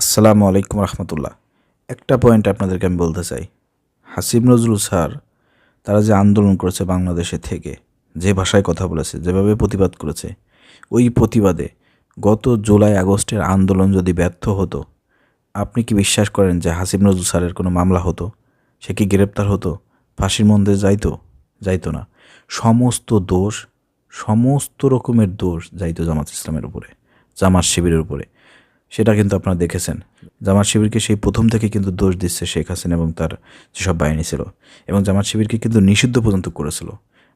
আসসালামু আলাইকুম রহমতুল্লাহ। একটা পয়েন্ট আপনাদেরকে আমি বলতে চাই। হাসিব নজরুল স্যার, তারা যে আন্দোলন করেছে বাংলাদেশে থেকে, যে ভাষায় কথা বলেছে, যেভাবে প্রতিবাদ করেছে, ওই প্রতিবাদে গত জুলাই, আগস্টের আন্দোলন যদি ব্যর্থ হতো, আপনি কি বিশ্বাস করেন যে হাসিব নজরুল স্যারের কোনো মামলা হতো? সে কি গ্রেপ্তার হতো? ফাঁসির মধ্যে যাইতো? যাইতো না। সমস্ত দোষ, সমস্ত রকমের দোষ যাইতো জামাত ইসলামের উপরে, জামাত শিবিরের উপরে। সেটা কিন্তু আপনারা দেখেছেন। জামাত শিবিরকে সেই প্রথম থেকে কিন্তু দোষ দিচ্ছে শেখ হাসিনা এবং তার যেসব বাহিনী ছিল এবং জামাত শিবিরকে কিন্তু নিষিদ্ধ পর্যন্ত করেছিল।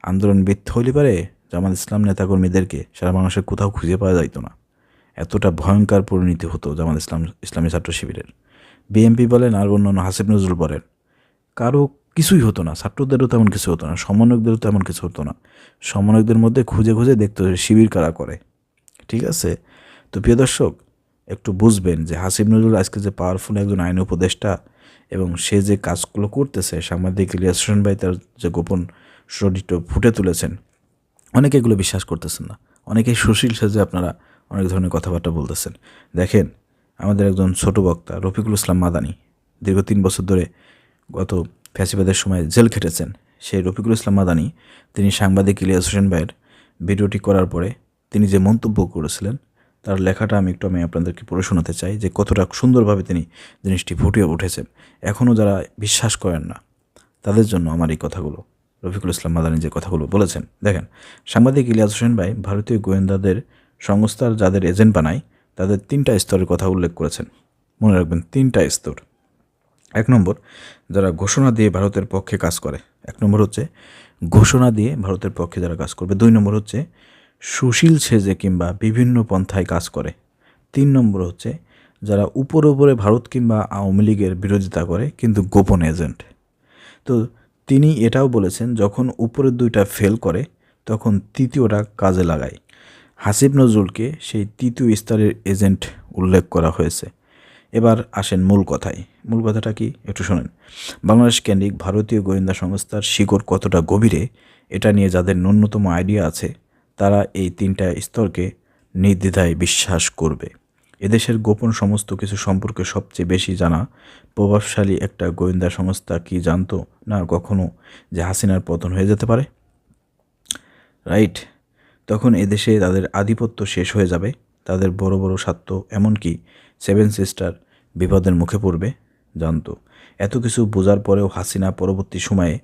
আন্দোলন বৃদ্ধ হইলে পারে জামাত ইসলাম নেতাকর্মীদেরকে সারা মানুষের কোথাও খুঁজে পাওয়া যাইতো না। এতটা ভয়ঙ্কর পরিণতি হতো জামাত ইসলাম, ইসলামী ছাত্র শিবিরের। বিএমপি বলেন আর অন্যান্য হাসিব নজরুল বলেন, কারও কিছুই হতো না, ছাত্রদেরও তেমন কিছু হতো না, সমন্বয়কদেরও তেমন কিছু হতো না। সমন্বয়কদের মধ্যে খুঁজে খুঁজে দেখতে শিবির কারা করে। ঠিক আছে? তো প্রিয় দর্শক একটু বুঝবেন যে হাসিব নজরুল আজকে যে পাওয়ারফুল একজন আইন উপদেষ্টা এবং সে যে কাজগুলো করতেছে, সাংবাদিক ইলিয়াস ভাই তার যে গোপন শরীরটা ফুটে তুলেছেন, অনেকে এগুলো বিশ্বাস করতেছেন না। অনেকেই সুশীল সেজে আপনারা অনেক ধরনের কথাবার্তা বলতেছেন। দেখেন, আমাদের একজন ছোট বক্তা রফিকুল ইসলাম মাদানি দীর্ঘ তিন বছর ধরে গত ফ্যাসিবাদের সময় জেল খেটেছেন। সেই রফিকুল ইসলাম মাদানি, তিনি সাংবাদিক ইলিয়াস হোসেন ভাইয়ের ভিডিওটি করার পরে তিনি যে মন্তব্য করেছিলেন তার লেখাটা আমি একটু আমি আপনাদেরকে পড়ে শোনাতে চাই যে কতটা সুন্দরভাবে তিনি জিনিসটি ফুটিয়ে উঠেছেন। এখনও যারা বিশ্বাস করেন না, তাদের জন্য আমার এই কথাগুলো, রফিকুল ইসলাম মাদানি যে কথাগুলো বলেছেন। দেখেন, সাংবাদিক ইলিয়াস হোসেন ভাই ভারতীয় গোয়েন্দাদের সংস্থার যাদের এজেন্ট বানায়, তাদের তিনটা স্তরের কথা উল্লেখ করেছেন। মনে রাখবেন, তিনটা স্তর। এক নম্বর, যারা ঘোষণা দিয়ে ভারতের পক্ষে কাজ করে। এক নম্বর হচ্ছে, ঘোষণা দিয়ে ভারতের পক্ষে যারা কাজ করবে। দুই নম্বর হচ্ছে সুশীল সেজে কিংবা বিভিন্ন পন্থায় কাজ করে। তিন নম্বর হচ্ছে, যারা উপরে উপরে ভারত কিংবা আওয়ামী লীগের বিরোধিতা করে, কিন্তু গোপন এজেন্ট। তো তিনি এটাও বলেছেন, যখন উপরের দুইটা ফেল করে, তখন তৃতীয়টা কাজে লাগায়। হাসিব নজরুলকে সেই তৃতীয় স্তরের এজেন্ট উল্লেখ করা হয়েছে। এবার আসেন মূল কথায়। মূল কথাটা কি? একটু শোনেন। বাংলাদেশ কেন্দ্রিক ভারতীয় গোয়েন্দা সংস্থার শিকড় কতটা গভীরে, এটা নিয়ে যাদের ন্যূনতম আইডিয়া আছে তারা এই তিনটা স্তরকে নির্দ্বিধায় বিশ্বাস করবে। এদেশের গোপন সমস্ত কিছু সম্পর্কে সবচেয়ে বেশি জানা প্রভাবশালী একটা গোয়েন্দা সংস্থা কি জানতো না কখনো যে হাসিনার পতন হয়ে যেতে পারে? রাইট, তখন এদেশে তাদের আধিপত্য শেষ হয়ে যাবে। তাদের বড় বড় স্বার্থ, এমনকি সেভেন সিস্টার বিপদের মুখে পড়বে, জানতো। এত কিছু বোঝার পরেও হাসিনা পরবর্তী সময়ে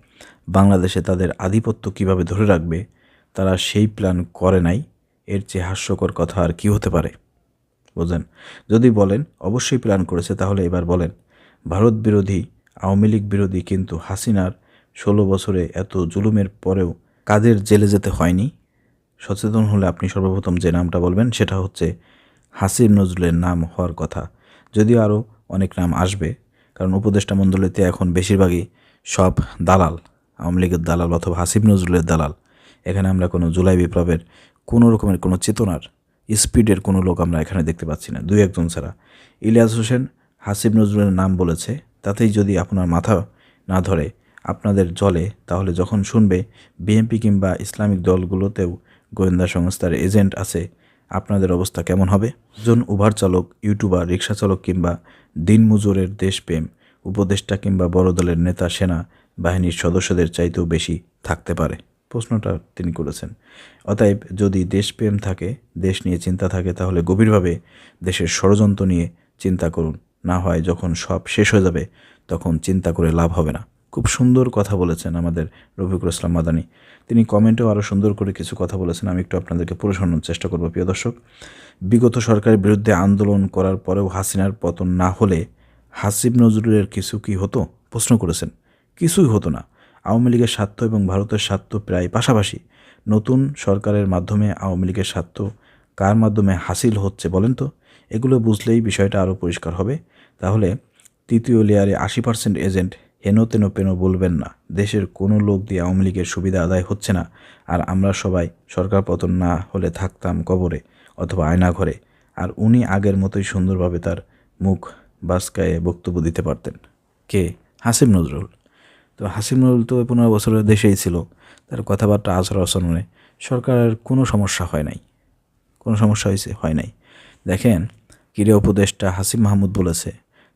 বাংলাদেশে তাদের আধিপত্য কীভাবে ধরে রাখবে তারা সেই প্ল্যান করে নাই। এর চেয়ে হাস্যকর কথা আর কি হতে পারে? বোঝেন, যদি বলেন, অবশ্যই প্ল্যান করেছে, তাহলে এবার বলেন, ভারত বিরোধী, আওয়ামী লীগ বিরোধী কিন্তু হাসিনার ষোলো বছরে এত জুলুমের পরেও কাদের জেলে যেতে হয়নি? সচেতন হলে আপনি সর্বপ্রথম যে নামটা বলবেন, সেটা হচ্ছে হাসিব নজরুলের নাম হওয়ার কথা। যদিও আরও অনেক নাম আসবে, কারণ উপদেষ্টা মণ্ডলীতে এখন বেশিরভাগই সব দালাল, আওয়ামী লীগের দালাল অথবা হাসিব নজরুলের দালাল। এখানে আমরা কোনো জুলাই বিপ্লবের কোনো রকমের কোনো চেতনার স্পিডের কোনো লোক আমরা এখানে দেখতে পাচ্ছি না, দুই একজন ছাড়া। ইলিয়াস হোসেন হাসিব নজরুলের নাম বলেছে, তাতেই যদি আপনার মাথা না ধরে আপনাদের জলে, তাহলে যখন শুনবে বিএনপি কিংবা ইসলামিক দলগুলোতেও গোয়েন্দা সংস্থার এজেন্ট আছে, আপনাদের অবস্থা কেমন হবে? একজন উভার চালক ইউটিউবার রিক্সা চালক কিংবা দিনমজুরের দেশপ্রেম, উপদেষ্টা কিংবা বড় দলের নেতা, সেনা বাহিনীর সদস্যদের চাইতেও বেশি থাকতে পারে। প্রশ্নটা তিনি করেছেন। অতএব যদি দেশপ্রেম থাকে, দেশ নিয়ে চিন্তা থাকে, তাহলে গভীরভাবে দেশের ষড়যন্ত্র নিয়ে চিন্তা করুন। না হয় যখন সব শেষ হয়ে যাবে, তখন চিন্তা করে লাভ হবে না। খুব সুন্দর কথা বলেছেন আমাদের রফিকুল ইসলাম মাদানি। তিনি কমেন্টেও আরও সুন্দর করে কিছু কথা বলেছেন। আমি একটু আপনাদেরকে পুরো চেষ্টা করব, প্রিয় দর্শক। বিগত সরকারের বিরুদ্ধে আন্দোলন করার পরেও হাসিনার পতন না হলে হাসিব নজরুলের কিছু কি হতো? প্রশ্ন করেছেন। কিছুই হতো না। আওয়ামী লীগের স্বার্থ এবং ভারতের স্বার্থ প্রায় পাশাপাশি নতুন সরকারের মাধ্যমে আওয়ামী লীগের স্বার্থ কার মাধ্যমে হাসিল হচ্ছে বলেন তো? এগুলো বুঝলেই বিষয়টা আরও পরিষ্কার হবে। তাহলে তৃতীয় লেয়ারে আশি পার্সেন্ট এজেন্ট হেনো তেনো পেনো বলবেন না। দেশের কোনো লোক দিয়ে আওয়ামী লীগের সুবিধা আদায় হচ্ছে না। আর আমরা সবাই সরকার পতন না হলে থাকতাম কবরে অথবা আয়না ঘরে। আর উনি আগের মতোই সুন্দরভাবে তার মুখ বাসকায়ে বক্তব্য দিতে পারতেন। কে? হাসিম নজরুল। তো হাসিম নজরুল তো পনেরো বছরের দেশেই ছিল। তার কথাবার্তা আচর আচরণে সরকারের কোনো সমস্যা হয় নাই। কোনো সমস্যা হয়েছে, হয় নাই। দেখেন, ক্রীড়া উপদেষ্টা হাসিম মাহমুদ বলেছে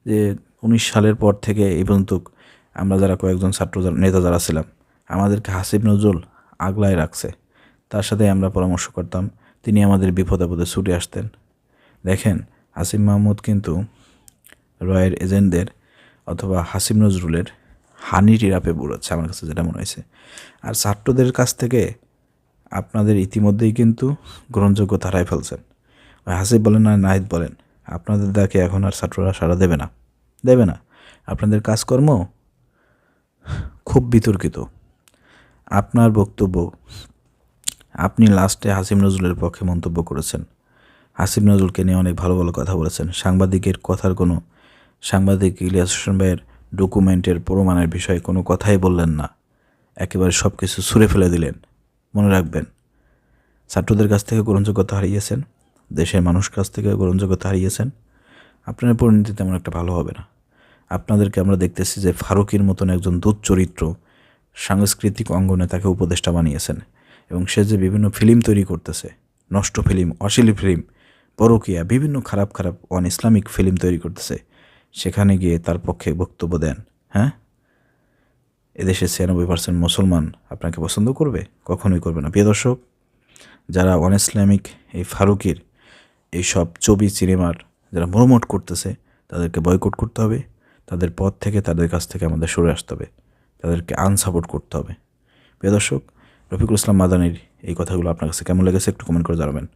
যে, উনিশ সালের পর থেকে এই পর্যন্ত আমরা যারা কয়েকজন ছাত্র নেতা যারা ছিলাম, আমাদেরকে হাসিব নজরুল আগলায় রাখছে। তার সাথে আমরা পরামর্শ করতাম, তিনি আমাদের বিপদ আপদে ছুটে আসতেন। দেখেন, হাসিম মাহমুদ কিন্তু রয়ের এজেন্টদের অথবা হাসিম নজরুলের হানি টিরাপে বুড়াচ্ছে, আমার কাছে যেটা মনে হয়েছে। আর ছাত্রদের কাছ থেকে আপনাদের ইতিমধ্যেই কিন্তু গ্রহণযোগ্যতা হারাই ফেলছেন। ওই হাসিব বলেন আর নাহিদ বলেন, আপনাদের ডাকে এখন আর ছাত্ররা সাড়া দেবে না। দেবে না। আপনাদের কাজকর্ম খুব বিতর্কিত। আপনার বক্তব্য, আপনি লাস্টে হাসিম নজরুলের পক্ষে মন্তব্য করেছেন। হাসিম নজরুলকে নিয়ে অনেক ভালো ভালো কথা বলেছেন। সাংবাদিকের কথার কোনো, সাংবাদিক ইলিয়াস হোসেন ভাইয়ের ডকুমেন্টের প্রমাণের বিষয়ে কোনো কথাই বললেন না। একেবারে সব কিছু ছুঁড়ে ফেলে দিলেন। মনে রাখবেন, ছাত্রদের কাছ থেকে গ্রহণযোগ্যতা হারিয়েছেন, দেশের মানুষ কাছ থেকে গ্রহণযোগ্যতা হারিয়েছেন। আপনার পরিণতি তেমন একটা ভালো হবে না। আপনাদেরকে আমরা দেখতেছি যে ফারুকির মতন একজন চরিত্র সাংস্কৃতিক অঙ্গনে তাকে উপদেষ্টা বানিয়েছেন এবং সে যে বিভিন্ন ফিল্ম তৈরি করতেছে, নষ্ট ফিল্ম, অশ্লীল ফিল্ম, পরকিয়া, বিভিন্ন খারাপ খারাপ অন ইসলামিক ফিল্ম তৈরি করতেছে সেখানে গিয়ে তার পক্ষে বক্তব্য দেন হ্যাঁ? এদেশে ছিয়ানব্বই পার্সেন্ট মুসলমান আপনাকে পছন্দ করবে? কখনোই করবে না। প্রিয় দর্শক, যারা অন ইসলামিক, এই ফারুকির এই সব ছবি, সিনেমার যারা প্রমোট করতেছে, তাদেরকে বয়কট করতে হবে। তাদের পথ থেকে, তাদের কাছ থেকে আমাদের সরে আসতে হবে। তাদেরকে আনসাপোর্ট করতে হবে। প্রিয় দর্শক, রফিকুল ইসলাম মাদানির এই কথাগুলো আপনার কাছে কেমন লেগেছে একটু কমেন্ট করে জানাবেন।